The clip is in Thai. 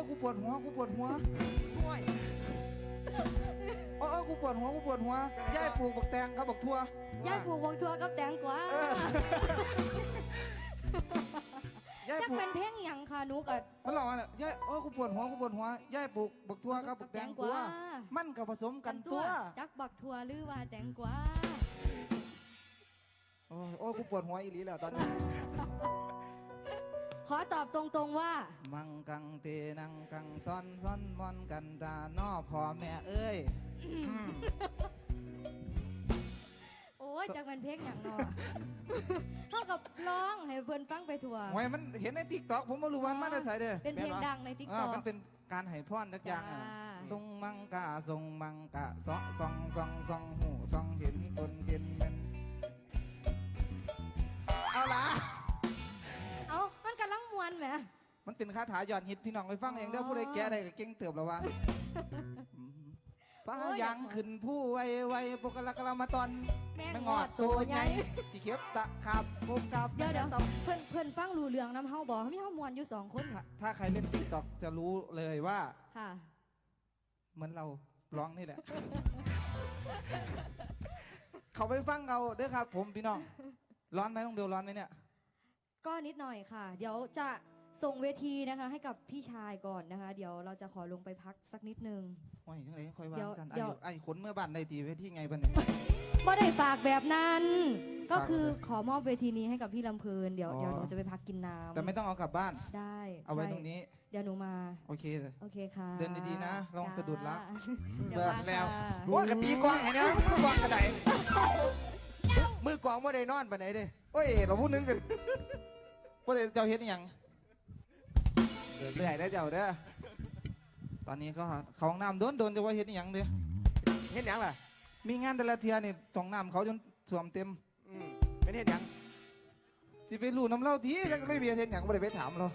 ยกูปวดหัวกูปวดหัวห่วยโอ้ยกูปวดหัวกูปวดหัวย่ายปลูกบักแตงครับบักทั่ว ยายปลูกวังทัวกับแตงกวาเออย่ายจักปลูกเป็นเพลงหยังค่ะหนูก็มันหลอกอะย่ายโอ้ยกูปวดหัวกูปวดหัวย่ายปลูกบักทั่วครับบักแตงกวามันก็ผสมกันตัว จักบักทัวหรือว่าแตงกวาโอ้ยโอ้ยกูปวดหัวอีหลีแล้วตอนนี้ ขอตอบตรงๆว่า มังกังเตนังกังซ้อนซ้อนมอนกันตาน้อพ่อแม่เอ้ยอืมโอ้ยจักเป็นเพลงหยังเนาะเท่ากับร้องให้เพิ่นฟังไปทั่วไว้มันเห็นในติ๊กต็อกผมไม่รู้วันมันจะใส่เด้อเป็นเพลงดังในติ๊กอ่าต็อกมันเป็นการให้พรสักอย่างอะจ้าทรงมังกาทรงมังกะซอซองซองซองหูซองเห็นคนเห็ เป็นคาถายอดฮิตพี่น้องไปฟังเองเด้ออ๋อผู้ใดแก่ได้ก็เก่งเติบแล้ววะอืมป้าโอ้ยยังขึ้นผู้ไวไวปกละกะละมาตอนแม่ไม่งงอดตัวใหญ่ที่เข็บตะขับมุกกับเดี๋ยวเดี๋ยวเพิ่นเพิ่นฟังรู้เรื่องน้ำเฮาบ่มีเฮามวนอยู่สองคนถ้าถ้าใครเล่นติ๊กต็อกจะรู้เลยว่าค่ะเหมือนเราร้องนี่แหละ เขาไปฟังเราเด้อครับ ผมพี่น้อง ร้อนไหมต้องเบลร้อนไหมเนี่ย ก็นิดหน่อยค่ะ เดี๋ยวจะ ส่งเวทีนะคะ ให้กับพี่ชายก่อนนะคะ เดี๋ยวเราจะขอลงไปพักสักนิดนึง โอ้ยยังไงค่อยวาเดี๋งยวสันเดี๋ไอ้ยว ไอ้ขนเมื่อบ้านในตีเวทีไงบ้านเนี่ย บ่ได้ฝากแบบนั้น ก็ฝากคือแบบขอมอบเวทีนี้ให้กับพี่ลำเพลินเดี๋ยวอ๋อ เดี๋ยวหนูจะไปพักกินน้ำแต่ไม่ต้องเอากลับบ้าน ได้เอาไว้ใช่ตรงนี้ เดี๋ยวหนูมา โอเคเลยโอเคค่ะเดินดีๆนะระวังสะดุดละจ้าเดี๋ยวมาแล้วค่ะโอ้ยกะตีกวางไงเนี่ยกวางกระไดมือกวางว่าได้นอนปานไหนเด้โอ้ยเราพูดนึงกันพวกเจ้าเฮ็ดอหยัง เดินเรื่อยได้อเจ้าเด้อตอนนี้ก็เขาห้องน้ำโดนโดนจะว่าเฮ็ดอหยังเด้อเฮ็ดหยังล่ะ มีงานแต่ละเทียนี่สองน้ำเขาจนสวมเต็มอืมเป็นเฮ็ดหยัง สิไปรู้น้ำเล่าทีแล้วก็เลยเบียร์เฮ็ดหยังบ่ได้ไปถามเรา